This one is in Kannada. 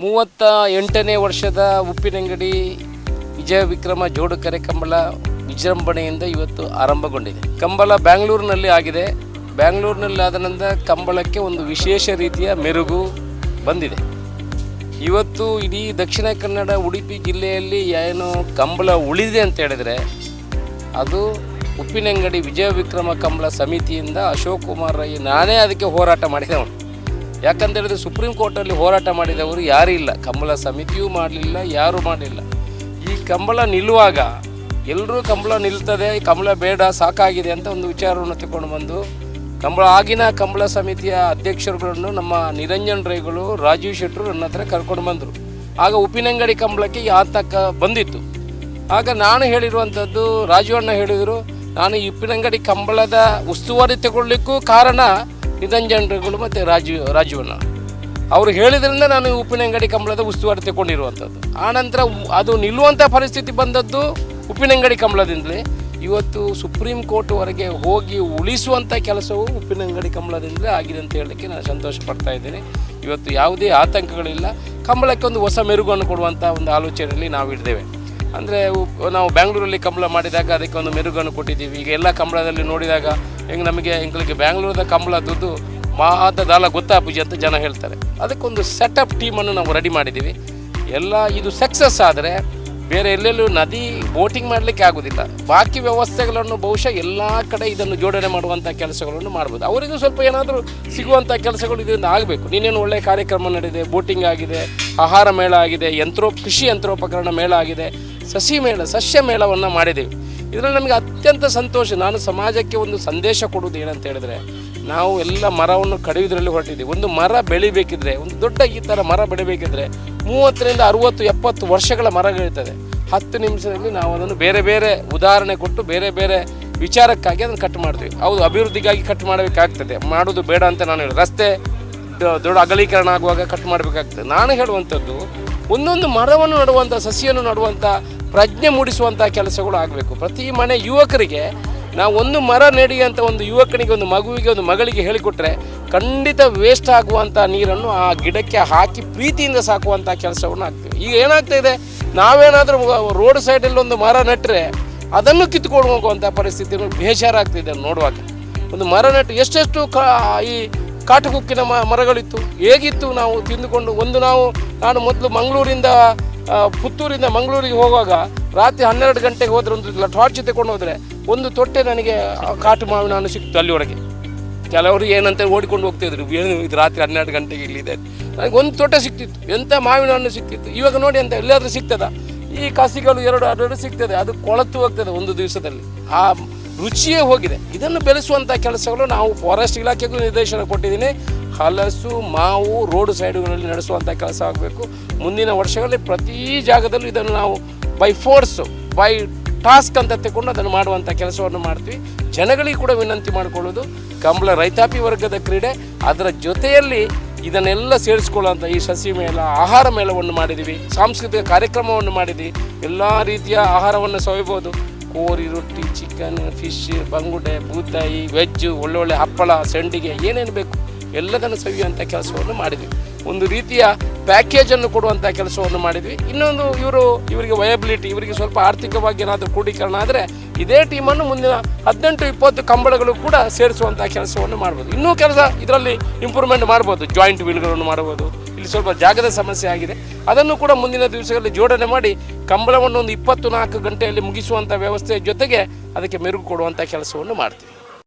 ಮೂವತ್ತ ಎಂಟನೇ ವರ್ಷದ ಉಪ್ಪಿನಂಗಡಿ ವಿಜಯ ವಿಕ್ರಮ ಜೋಡುಕರೆ ಕಂಬಳ ವಿಜೃಂಭಣೆಯಿಂದ ಇವತ್ತು ಆರಂಭಗೊಂಡಿದೆ. ಕಂಬಳ ಬ್ಯಾಂಗ್ಳೂರಿನಲ್ಲಿ ಆಗಿದೆ. ಬ್ಯಾಂಗ್ಳೂರಿನಲ್ಲಿ ಆದ ಕಂಬಳಕ್ಕೆ ಒಂದು ವಿಶೇಷ ರೀತಿಯ ಮೆರುಗು ಬಂದಿದೆ. ಇವತ್ತು ಇಡೀ ದಕ್ಷಿಣ ಕನ್ನಡ, ಉಡುಪಿ ಜಿಲ್ಲೆಯಲ್ಲಿ ಏನು ಕಂಬಳ ಉಳಿದಿದೆ ಅಂತ ಹೇಳಿದರೆ ಅದು ಉಪ್ಪಿನಂಗಡಿ ವಿಜಯ ವಿಕ್ರಮ ಕಂಬಳ ಸಮಿತಿಯಿಂದ ಅಶೋಕ್ ಕುಮಾರ್ ರೈ ನಾನೇ ಅದಕ್ಕೆ ಹೋರಾಟ ಮಾಡಿದವನು. ಯಾಕಂತ ಹೇಳಿದ್ರೆ ಸುಪ್ರೀಂ ಕೋರ್ಟಲ್ಲಿ ಹೋರಾಟ ಮಾಡಿದವರು ಯಾರೂ ಇಲ್ಲ. ಕಂಬಳ ಸಮಿತಿಯೂ ಮಾಡಲಿಲ್ಲ, ಯಾರೂ ಮಾಡಲಿಲ್ಲ. ಈ ಕಂಬಳ ನಿಲ್ಲುವಾಗ ಎಲ್ಲರೂ ಕಂಬಳ ನಿಲ್ತದೆ ಕಂಬಳ ಬೇಡ, ಸಾಕಾಗಿದೆ ಅಂತ ಒಂದು ವಿಚಾರವನ್ನು ತಗೊಂಡು ಬಂದು ಕಂಬಳ ಆಗಿನ ಕಂಬಳ ಸಮಿತಿಯ ಅಧ್ಯಕ್ಷರುಗಳನ್ನು ನಮ್ಮ ನಿರಂಜನ್ ರೈಗಳು, ರಾಜೀವ್ ಶೆಟ್ಟರು ನನ್ನ ಹತ್ರ ಕರ್ಕೊಂಡು ಬಂದರು. ಆಗ ಉಪ್ಪಿನಂಗಡಿ ಕಂಬಳಕ್ಕೆ ಆತಂಕ ಬಂದಿತ್ತು. ಆಗ ನಾನು ಹೇಳಿರುವಂಥದ್ದು ರಾಜವಣ್ಣ ಹೇಳಿದರು, ನಾನು ಈ ಉಪ್ಪಿನಂಗಡಿ ಕಂಬಳದ ಉಸ್ತುವಾರಿ ತಗೊಳ್ಳಿಕ್ಕೂ ಕಾರಣ ನಿರಂಜನರುಗಳು ಮತ್ತು ರಾಜೀವ್ ರಾಜೀವಣ್ಣ. ಅವರು ಹೇಳಿದ್ರಿಂದ ನಾನು ಉಪ್ಪಿನ ಅಂಗಡಿ ಕಂಬಳದ ಉಸ್ತುವಾರಿ ತಗೊಂಡಿರುವಂಥದ್ದು ಆನಂತರ ಅದು ನಿಲ್ಲುವಂಥ ಪರಿಸ್ಥಿತಿ ಬಂದದ್ದು ಉಪ್ಪಿನಂಗಡಿ ಕಂಬಳದಿಂದಲೇ. ಇವತ್ತು ಸುಪ್ರೀಂ ಕೋರ್ಟ್ವರೆಗೆ ಹೋಗಿ ಉಳಿಸುವಂಥ ಕೆಲಸವು ಉಪ್ಪಿನ ಅಂಗಡಿ ಕಂಬಳದಿಂದಲೇ ಆಗಿದೆ ಅಂತ ಹೇಳಲಿಕ್ಕೆ ನಾನು ಸಂತೋಷ ಪಡ್ತಾ ಇದ್ದೇನೆ. ಇವತ್ತು ಯಾವುದೇ ಆತಂಕಗಳಿಲ್ಲ. ಕಂಬಳಕ್ಕೆ ಒಂದು ಹೊಸ ಮೆರುಗನ್ನು ಕೊಡುವಂಥ ಒಂದು ಆಲೋಚನೆಯಲ್ಲಿ ನಾವು ಇದ್ದೇವೆ. ಅಂದರೆ ನಾವು ಬ್ಯಾಂಗ್ಳೂರಲ್ಲಿ ಕಂಬಳ ಮಾಡಿದಾಗ ಅದಕ್ಕೆ ಒಂದು ಮೆರುಗನ್ನು ಕೊಟ್ಟಿದ್ದೀವಿ. ಈಗ ಎಲ್ಲ ಕಂಬಳದಲ್ಲಿ ನೋಡಿದಾಗ ಹೆಂಗೆ ನಮಗೆ ಎಂಗಳಿಗೆ ಬ್ಯಾಂಗ್ಳೂರದ ಕಂಬಳ ದುಡ್ಡು ಮಹಾದದಾಲ ಗೊತ್ತಾ ಪೂಜೆ ಅಂತ ಜನ ಹೇಳ್ತಾರೆ. ಅದಕ್ಕೊಂದು ಸೆಟಪ್ ಟೀಮನ್ನು ನಾವು ರೆಡಿ ಮಾಡಿದ್ದೀವಿ. ಎಲ್ಲ ಇದು ಸಕ್ಸಸ್ ಆದರೆ ಬೇರೆ ಎಲ್ಲೆಲ್ಲೂ ನದಿ ಬೋಟಿಂಗ್ ಮಾಡಲಿಕ್ಕೆ ಆಗೋದಿಲ್ಲ. ಬಾಕಿ ವ್ಯವಸ್ಥೆಗಳನ್ನು ಬಹುಶಃ ಎಲ್ಲ ಕಡೆ ಇದನ್ನು ಜೋಡಣೆ ಮಾಡುವಂಥ ಕೆಲಸಗಳನ್ನು ಮಾಡ್ಬೋದು. ಅವರಿಗೂ ಸ್ವಲ್ಪ ಏನಾದರೂ ಸಿಗುವಂಥ ಕೆಲಸಗಳು ಇದರಿಂದ ಆಗಬೇಕು. ನೀನೇನು ಒಳ್ಳೆಯ ಕಾರ್ಯಕ್ರಮ ನಡೆದಿದೆ ಬೋಟಿಂಗ್ ಆಗಿದೆ, ಆಹಾರ ಮೇಳ ಆಗಿದೆ ಯಂತ್ರೋ ಕೃಷಿ ಯಂತ್ರೋಪಕರಣ ಮೇಳ ಆಗಿದೆ, ಸಸಿ ಮೇಳ, ಸಸ್ಯ ಮೇಳವನ್ನು ಮಾಡಿದ್ದೇವೆ. ಇದರಲ್ಲಿ ನಮಗೆ ಅತ್ಯಂತ ಸಂತೋಷ. ನಾನು ಸಮಾಜಕ್ಕೆ ಒಂದು ಸಂದೇಶ ಕೊಡುವುದು ಏನಂತ ಹೇಳಿದ್ರೆ, ನಾವು ಎಲ್ಲ ಮರವನ್ನು ಕಡಿಯೋದ್ರಲ್ಲಿ ಹೊರಟಿದ್ದೀವಿ. ಒಂದು ಮರ ಬೆಳಿಬೇಕಿದ್ರೆ, ಒಂದು ದೊಡ್ಡ ಈ ಥರ ಮರ ಬೆಳಿಬೇಕಿದ್ರೆ ಮೂವತ್ತರಿಂದ ಅರುವತ್ತು, ಎಪ್ಪತ್ತು ವರ್ಷಗಳ ಮರಗಳಿರ್ತದೆ ಹತ್ತು ನಿಮಿಷದಲ್ಲಿ ನಾವು ಅದನ್ನು ಬೇರೆ ಬೇರೆ ಉದಾಹರಣೆ ಕೊಟ್ಟು ಬೇರೆ ಬೇರೆ ವಿಚಾರಕ್ಕಾಗಿ ಅದನ್ನು ಕಟ್ ಮಾಡ್ತೀವಿ. ಹೌದು, ಅಭಿವೃದ್ಧಿಗಾಗಿ ಕಟ್ ಮಾಡಬೇಕಾಗ್ತದೆ. ಮಾಡೋದು ಬೇಡ ಅಂತ ನಾನು ಹೇಳಿ ರಸ್ತೆ ದೊಡ್ಡ ಅಗಲೀಕರಣ ಆಗುವಾಗ ಕಟ್ ಮಾಡಬೇಕಾಗ್ತದೆ. ನಾನು ಹೇಳುವಂಥದ್ದು, ಒಂದೊಂದು ಮರವನ್ನು ನಡುವಂಥ, ಸಸಿಯನ್ನು ನಡುವಂಥ ಪ್ರಜ್ಞೆ ಮೂಡಿಸುವಂಥ ಕೆಲಸಗಳು ಆಗಬೇಕು. ಪ್ರತಿ ಮನೆ ಯುವಕರಿಗೆ ನಾವು ಒಂದು ಮರ ನೆಡಿ ಅಂತ ಒಂದು ಯುವಕನಿಗೆ, ಒಂದು ಮಗುವಿಗೆ, ಒಂದು ಮಗಳಿಗೆ ಹೇಳಿಕೊಟ್ರೆ ಖಂಡಿತ ವೇಸ್ಟ್ ಆಗುವಂಥ ನೀರನ್ನು ಆ ಗಿಡಕ್ಕೆ ಹಾಕಿ ಪ್ರೀತಿಯಿಂದ ಸಾಕುವಂಥ ಕೆಲಸವನ್ನು ಆಗ್ತೀವಿ ಈಗ ಏನಾಗ್ತಾ ಇದೆ? ನಾವೇನಾದರೂ ರೋಡ್ ಸೈಡಲ್ಲಿ ಒಂದು ಮರ ನೆಟ್ಟರೆ ಅದನ್ನು ಕಿತ್ಕೊಂಡು ಹೋಗುವಂಥ ಪರಿಸ್ಥಿತಿಗಳು ಬೇಜಾರಾಗ್ತಿದೆ ನೋಡುವಾಗ. ಒಂದು ಮರ ನೆಟ್ಟು ಎಷ್ಟೆಷ್ಟು ಕಾ ಈ ಕಾಟುಕುಕ್ಕಿನ ಮರಗಳಿತ್ತು? ಹೇಗಿತ್ತು ನಾವು ತಿಂದುಕೊಂಡು? ಒಂದು ನಾವು, ನಾನು ಮೊದಲು ಮಂಗಳೂರಿಂದ ಪುತ್ತೂರಿಂದ ಮಂಗಳೂರಿಗೆ ಹೋಗುವಾಗ ರಾತ್ರಿ ಹನ್ನೆರಡು ಗಂಟೆಗೆ ಹೋದ್ರೆ ಒಂದು ಟಾರ್ಚ್ ತಗೊಂಡು ಹೋದರೆ ಒಂದು ತೊಟ್ಟೆ ನನಗೆ ಕಾಟು ಮಾವಿನ ಹಣ್ಣು ಸಿಕ್ತು ಅಲ್ಲಿವರೆಗೆ. ಕೆಲವರು ಏನಂತ ಓಡಿಕೊಂಡು ಹೋಗ್ತಿದ್ರು ಏನು ಇದು ರಾತ್ರಿ ಹನ್ನೆರಡು ಗಂಟೆಗೆ ಇಲ್ಲಿದೆ ನನಗೆ ಒಂದು ತೊಟ್ಟೆ ಸಿಕ್ತಿತ್ತು. ಎಂಥ ಮಾವಿನ ಹಣ್ಣು ಸಿಕ್ತಿತ್ತು? ಇವಾಗ ನೋಡಿ ಅಂತ ಎಲ್ಲಾದರೂ ಸಿಗ್ತದ? ಈ ಕಸಿಗಳು ಎರಡು ಎರಡು ಸಿಗ್ತದೆ. ಅದು ಕೊಳತು ಹೋಗ್ತದೆ ಒಂದು ದಿವಸದಲ್ಲಿ. ಆ ರುಚಿಯೇ ಹೋಗಿದೆ. ಇದನ್ನು ಬೆಳೆಸುವಂಥ ಕೆಲಸಗಳು ನಾವು ಫಾರೆಸ್ಟ್ ಇಲಾಖೆಗೂ ನಿರ್ದೇಶನ ಕೊಟ್ಟಿದ್ದೀನಿ. ಹಲಸು ಮಾವು, ರೋಡ್ ಸೈಡುಗಳಲ್ಲಿ ನಡೆಸುವಂಥ ಕೆಲಸ ಆಗಬೇಕು. ಮುಂದಿನ ವರ್ಷಗಳಲ್ಲಿ ಪ್ರತಿ ಜಾಗದಲ್ಲೂ ಇದನ್ನು ನಾವು ಬೈ ಫೋರ್ಸು ಬೈ ಟಾಸ್ಕ್ ಅಂತ ತಗೊಂಡು ಅದನ್ನು ಮಾಡುವಂಥ ಕೆಲಸವನ್ನು ಮಾಡ್ತೀವಿ. ಜನಗಳಿಗೆ ಕೂಡ ವಿನಂತಿ ಮಾಡಿಕೊಳ್ಳೋದು, ಕಂಬಳ ರೈತಾಪಿ ವರ್ಗದ ಕ್ರೀಡೆ, ಅದರ ಜೊತೆಯಲ್ಲಿ ಇದನ್ನೆಲ್ಲ ಸೇರಿಸ್ಕೊಳ್ಳುವಂಥ ಈ ಸಸಿ ಮೇಳ, ಆಹಾರ ಮೇಳವನ್ನು ಮಾಡಿದ್ದೀವಿ. ಸಾಂಸ್ಕೃತಿಕ ಕಾರ್ಯಕ್ರಮವನ್ನು ಮಾಡಿದ್ದೀವಿ. ಎಲ್ಲ ರೀತಿಯ ಆಹಾರವನ್ನು ಸವಿಬೋದು. ಕೋರಿ, ರೊಟ್ಟಿ ಚಿಕನ್ ಫಿಶ್ ಬಂಗುಡೆ, ಬೂತಾಯಿ ವೆಜ್ಜು ಒಳ್ಳೊಳ್ಳೆ ಹಪ್ಪಳ, ಸಂಡಿಗೆ ಏನೇನು ಬೇಕು. ಎಲ್ಲದನ್ನು ಸವಿಯುವಂಥ ಕೆಲಸವನ್ನು ಮಾಡಿದ್ವಿ. ಒಂದು ರೀತಿಯ ಪ್ಯಾಕೇಜನ್ನು ಕೊಡುವಂಥ ಕೆಲಸವನ್ನು ಮಾಡಿದ್ವಿ. ಇನ್ನೊಂದು ಇವರು ಇವರಿಗೆ ವಯಬಿಲಿಟಿ ಇವರಿಗೆ ಸ್ವಲ್ಪ ಆರ್ಥಿಕವಾಗಿ ಏನಾದರೂ ಕ್ರೋಢೀಕರಣ ಆದರೆ ಇದೇ ಟೀಮನ್ನು ಮುಂದಿನ ಹದಿನೆಂಟು ಇಪ್ಪತ್ತು ಕಂಬಳಗಳು ಕೂಡ ಸೇರಿಸುವಂಥ ಕೆಲಸವನ್ನು ಮಾಡ್ಬೋದು. ಇನ್ನೂ ಕೆಲಸ ಇದರಲ್ಲಿ ಇಂಪ್ರೂವ್ಮೆಂಟ್ ಮಾಡ್ಬೋದು. ಜಾಯಿಂಟ್ ವೀಲ್ಗಳನ್ನು ಮಾಡ್ಬೋದು. ಇಲ್ಲಿ ಸ್ವಲ್ಪ ಜಾಗದ ಸಮಸ್ಯೆ ಆಗಿದೆ. ಅದನ್ನು ಕೂಡ ಮುಂದಿನ ದಿವಸಗಳಲ್ಲಿ ಜೋಡಣೆ ಮಾಡಿ ಕಂಬಳವನ್ನು ಒಂದು ಇಪ್ಪತ್ತು ನಾಲ್ಕು ಗಂಟೆಯಲ್ಲಿ ಮುಗಿಸುವಂಥ ವ್ಯವಸ್ಥೆಯ ಜೊತೆಗೆ ಅದಕ್ಕೆ ಮೆರುಗು ಕೊಡುವಂಥ ಕೆಲಸವನ್ನು ಮಾಡ್ತೀವಿ.